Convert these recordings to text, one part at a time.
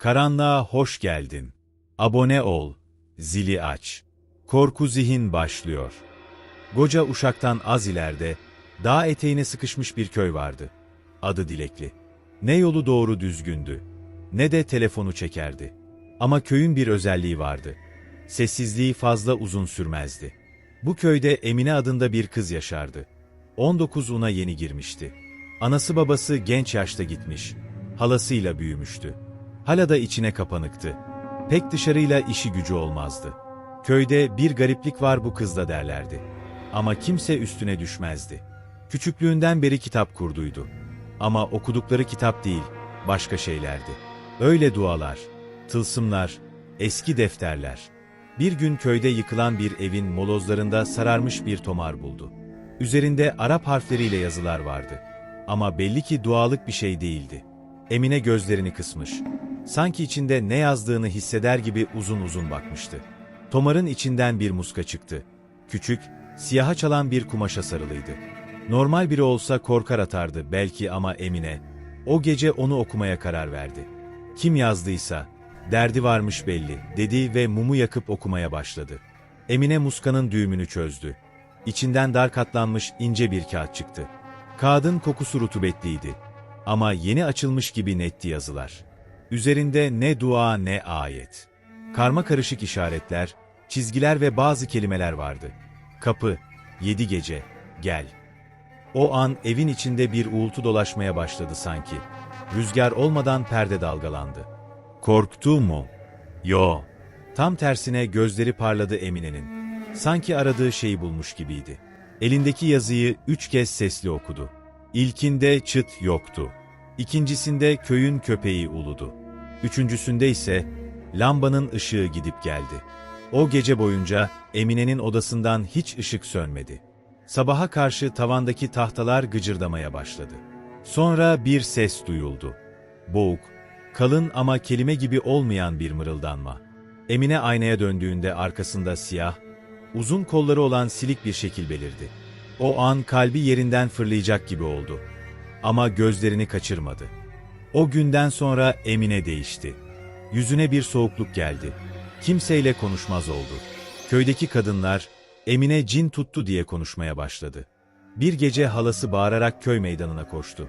Karanlığa hoş geldin. Abone ol. Zili aç. Korku zihin başlıyor. Goca Uşak'tan az ileride, dağ eteğine sıkışmış bir köy vardı. Adı Dilekli. Ne yolu doğru düzgündü, ne de telefonu çekerdi. Ama köyün bir özelliği vardı. Sessizliği fazla uzun sürmezdi. Bu köyde Emine adında bir kız yaşardı. 19 una yeni girmişti. Anası babası genç yaşta gitmiş. Halasıyla büyümüştü. Hala da içine kapanıktı. Pek dışarıyla işi gücü olmazdı. Köyde bir gariplik var bu kızda derlerdi. Ama kimse üstüne düşmezdi. Küçüklüğünden beri kitap kurduydu. Ama okudukları kitap değil, başka şeylerdi. Öyle dualar, tılsımlar, eski defterler. Bir gün köyde yıkılan bir evin molozlarında sararmış bir tomar buldu. Üzerinde Arap harfleriyle yazılar vardı. Ama belli ki dualık bir şey değildi. Emine gözlerini kısmış. Sanki içinde ne yazdığını hisseder gibi uzun uzun bakmıştı. Tomarın içinden bir muska çıktı. Küçük, siyaha çalan bir kumaşa sarılıydı. Normal biri olsa korkar atardı belki ama Emine, o gece onu okumaya karar verdi. Kim yazdıysa, derdi varmış belli, dedi ve mumu yakıp okumaya başladı. Emine muskanın düğümünü çözdü. İçinden dar katlanmış ince bir kağıt çıktı. Kağıdın kokusu rutubetliydi. Ama yeni açılmış gibi netti yazılar. Üzerinde ne dua ne ayet. Karma karışık işaretler, çizgiler ve bazı kelimeler vardı. Kapı, yedi gece, gel. O an evin içinde bir uğultu dolaşmaya başladı sanki. Rüzgar olmadan perde dalgalandı. Korktu mu? Yo. Tam tersine gözleri parladı Emine'nin. Sanki aradığı şeyi bulmuş gibiydi. Elindeki yazıyı üç kez sesli okudu. İlkinde çıt yoktu. İkincisinde köyün köpeği uludu. Üçüncüsünde ise lambanın ışığı gidip geldi. O gece boyunca Emine'nin odasından hiç ışık sönmedi. Sabaha karşı tavandaki tahtalar gıcırdamaya başladı. Sonra bir ses duyuldu. Boğuk, kalın ama kelime gibi olmayan bir mırıldanma. Emine aynaya döndüğünde arkasında siyah, uzun kolları olan silik bir şekil belirdi. O an kalbi yerinden fırlayacak gibi oldu. Ama gözlerini kaçırmadı. O günden sonra Emine değişti. Yüzüne bir soğukluk geldi. Kimseyle konuşmaz oldu. Köydeki kadınlar, Emine cin tuttu diye konuşmaya başladı. Bir gece halası bağırarak köy meydanına koştu.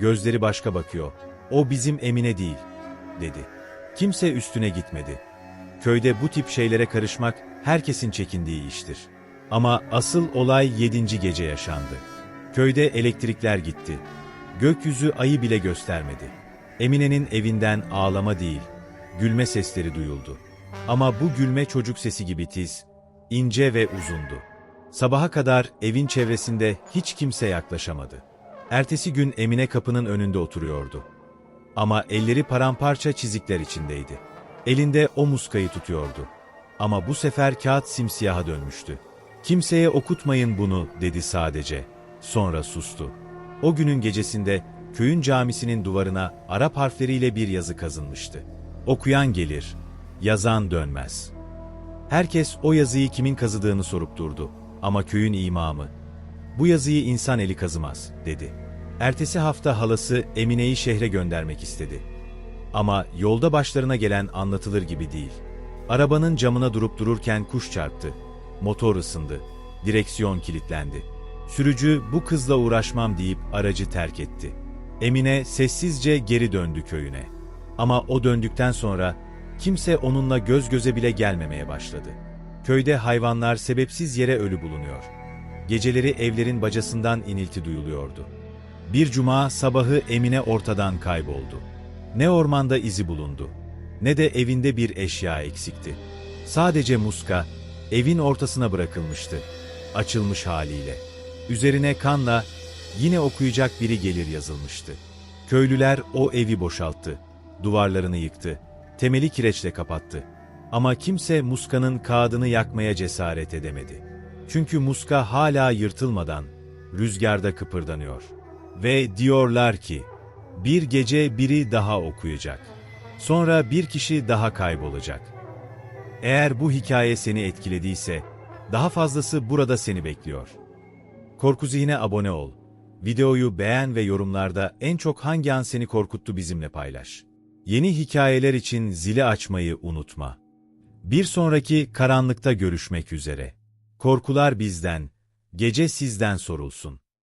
Gözleri başka bakıyor. O bizim Emine değil, dedi. Kimse üstüne gitmedi. Köyde bu tip şeylere karışmak herkesin çekindiği iştir. Ama asıl olay yedinci gece yaşandı. Köyde elektrikler gitti. Gökyüzü ayı bile göstermedi. Emine'nin evinden ağlama değil, gülme sesleri duyuldu. Ama bu gülme çocuk sesi gibi tiz, ince ve uzundu. Sabaha kadar evin çevresinde hiç kimse yaklaşamadı. Ertesi gün Emine kapının önünde oturuyordu. Ama elleri paramparça çizikler içindeydi. Elinde o muskayı tutuyordu. Ama bu sefer kağıt simsiyaha dönmüştü. Kimseye okutmayın bunu dedi sadece. Sonra sustu. O günün gecesinde köyün camisinin duvarına Arap harfleriyle bir yazı kazınmıştı. Okuyan gelir, yazan dönmez. Herkes o yazıyı kimin kazıdığını sorup durdu. Ama köyün imamı, bu yazıyı insan eli kazımaz, dedi. Ertesi hafta halası Emine'yi şehre göndermek istedi. Ama yolda başlarına gelen anlatılır gibi değil. Arabanın camına durup dururken kuş çarptı. Motor ısındı. Direksiyon kilitlendi. Sürücü bu kızla uğraşmam deyip aracı terk etti. Emine sessizce geri döndü köyüne. Ama o döndükten sonra kimse onunla göz göze bile gelmemeye başladı. Köyde hayvanlar sebepsiz yere ölü bulunuyor. Geceleri evlerin bacasından inilti duyuluyordu. Bir cuma sabahı Emine ortadan kayboldu. Ne ormanda izi bulundu, ne de evinde bir eşya eksikti. Sadece muska, evin ortasına bırakılmıştı, açılmış haliyle. Üzerine kanla, yine okuyacak biri gelir yazılmıştı. Köylüler o evi boşalttı, duvarlarını yıktı, temeli kireçle kapattı. Ama kimse muskanın kağıdını yakmaya cesaret edemedi. Çünkü muska hala yırtılmadan, rüzgarda kıpırdanıyor. Ve diyorlar ki, bir gece biri daha okuyacak. Sonra bir kişi daha kaybolacak. Eğer bu hikaye seni etkilediyse, daha fazlası burada seni bekliyor. Korku Zihine abone ol. Videoyu beğen ve yorumlarda en çok hangi an seni korkuttu bizimle paylaş. Yeni hikayeler için zili açmayı unutma. Bir sonraki karanlıkta görüşmek üzere. Korkular bizden, gece sizden sorulsun.